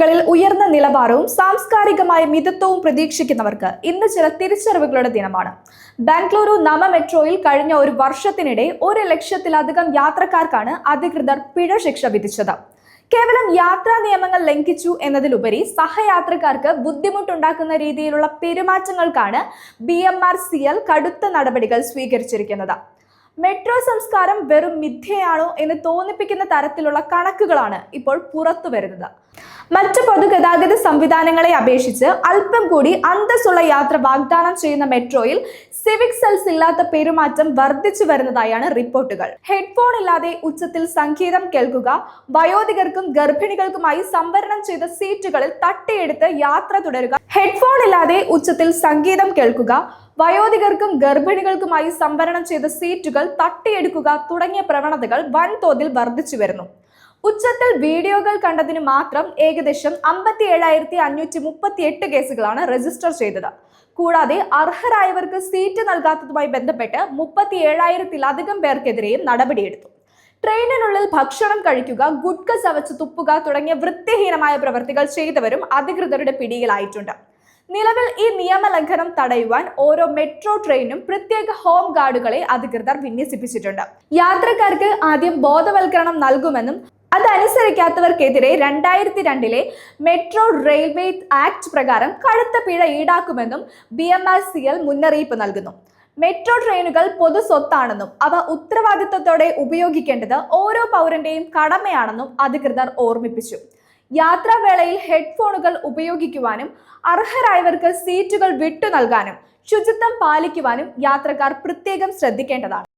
യാത്രകളിൽ ഉയർന്ന നിലവാരവും സാംസ്കാരികമായ മിതത്വവും പ്രതീക്ഷിക്കുന്നവർക്ക് ഇന്ന് ചില തിരിച്ചറിവുകളുടെ ദിനമാണ്. ബാംഗ്ലൂരു നമ മെട്രോയിൽ കഴിഞ്ഞ ഒരു വർഷത്തിനിടെ ഒരു ലക്ഷത്തിലധികം യാത്രക്കാർക്കാണ് അധികൃതർ പിഴ ശിക്ഷ വിധിച്ചത്. കേവലം യാത്രാ നിയമങ്ങൾ ലംഘിച്ചു എന്നതിലുപരി സഹയാത്രക്കാർക്ക് ബുദ്ധിമുട്ടുണ്ടാക്കുന്ന രീതിയിലുള്ള പെരുമാറ്റങ്ങൾക്കാണ് B M R C L കടുത്ത നടപടികൾ സ്വീകരിച്ചിരിക്കുന്നത്. മെട്രോ സംസ്കാരം വെറും മിഥ്യയാണോ എന്ന് തോന്നിപ്പിക്കുന്ന തരത്തിലുള്ള കണക്കുകളാണ് ഇപ്പോൾ പുറത്തു വരുന്നത് മറ്റ് പൊതുഗതാഗത സംവിധാനങ്ങളെ അപേക്ഷിച്ച് അല്പം കൂടി അന്തസ്സുള്ള യാത്ര വാഗ്ദാനം ചെയ്യുന്ന മെട്രോയിൽ സിവിക് സെൽസ് ഇല്ലാത്ത പെരുമാറ്റം വർദ്ധിച്ചു വരുന്നതായാണ് റിപ്പോർട്ടുകൾ. ഹെഡ്ഫോൺ ഇല്ലാതെ ഉച്ചത്തിൽ സംഗീതം കേൾക്കുക വയോധികർക്കും ഗർഭിണികൾക്കുമായി സംവരണം ചെയ്ത സീറ്റുകളിൽ തട്ടിയെടുത്ത് യാത്ര തുടരുക ഹെഡ്ഫോൺ ഇല്ലാതെ ഉച്ചത്തിൽ സംഗീതം കേൾക്കുക വയോധികർക്കും ഗർഭിണികൾക്കുമായി സംവരണം ചെയ്ത സീറ്റുകൾ തട്ടിയെടുക്കുക തുടങ്ങിയ പ്രവണതകൾ വൻതോതിൽ വർദ്ധിച്ചു വരുന്നു. ഉച്ചത്തിൽ വീഡിയോകൾ കണ്ടതിന് മാത്രം ഏകദേശം അമ്പത്തി ഏഴായിരത്തി അഞ്ഞൂറ്റി മുപ്പത്തി എട്ട് കേസുകളാണ് രജിസ്റ്റർ ചെയ്തത്. കൂടാതെ അർഹരായവർക്ക് സീറ്റ് നൽകാത്തതുമായി ബന്ധപ്പെട്ട് മുപ്പത്തി ഏഴായിരത്തിലധികം പേർക്കെതിരെയും നടപടിയെടുത്തു. ട്രെയിനിനുള്ളിൽ ഭക്ഷണം കഴിക്കുക ഗുഡ്ക ചവച്ച് തുപ്പുക തുടങ്ങിയ വൃത്തിഹീനമായ പ്രവൃത്തികൾ ചെയ്തവരും അധികൃതരുടെ പിടിയിലായിട്ടുണ്ട്. നിലവിൽ ഈ നിയമലംഘനം തടയുവാൻ ഓരോ മെട്രോ ട്രെയിനും പ്രത്യേക ഹോം ഗാർഡുകളെ അധികൃതർ വിന്യസിപ്പിച്ചിട്ടുണ്ട്. യാത്രക്കാർക്ക് ആദ്യം ബോധവൽക്കരണം നൽകുമെന്നും അതനുസരിക്കാത്തവർക്കെതിരെ രണ്ടായിരത്തി രണ്ടിലെ മെട്രോ റെയിൽവേ ആക്ട് പ്രകാരം കടുത്ത പിഴ ഈടാക്കുമെന്നും B M R C L മുന്നറിയിപ്പ് നൽകുന്നു. മെട്രോ ട്രെയിനുകൾ പൊതു സ്വത്താണെന്നും അവ ഉത്തരവാദിത്വത്തോടെ ഉപയോഗിക്കേണ്ടത് ഓരോ പൗരന്റെയും കടമയാണെന്നും അധികൃതർ ഓർമ്മിപ്പിച്ചു. യാത്രാവേളയിൽ ഹെഡ്ഫോണുകൾ ഉപയോഗിക്കുവാനും അർഹരായവർക്ക് സീറ്റുകൾ വിട്ടു നൽകാനും ശുചിത്വം പാലിക്കുവാനും യാത്രക്കാർ പ്രത്യേകം ശ്രദ്ധിക്കേണ്ടതാണ്.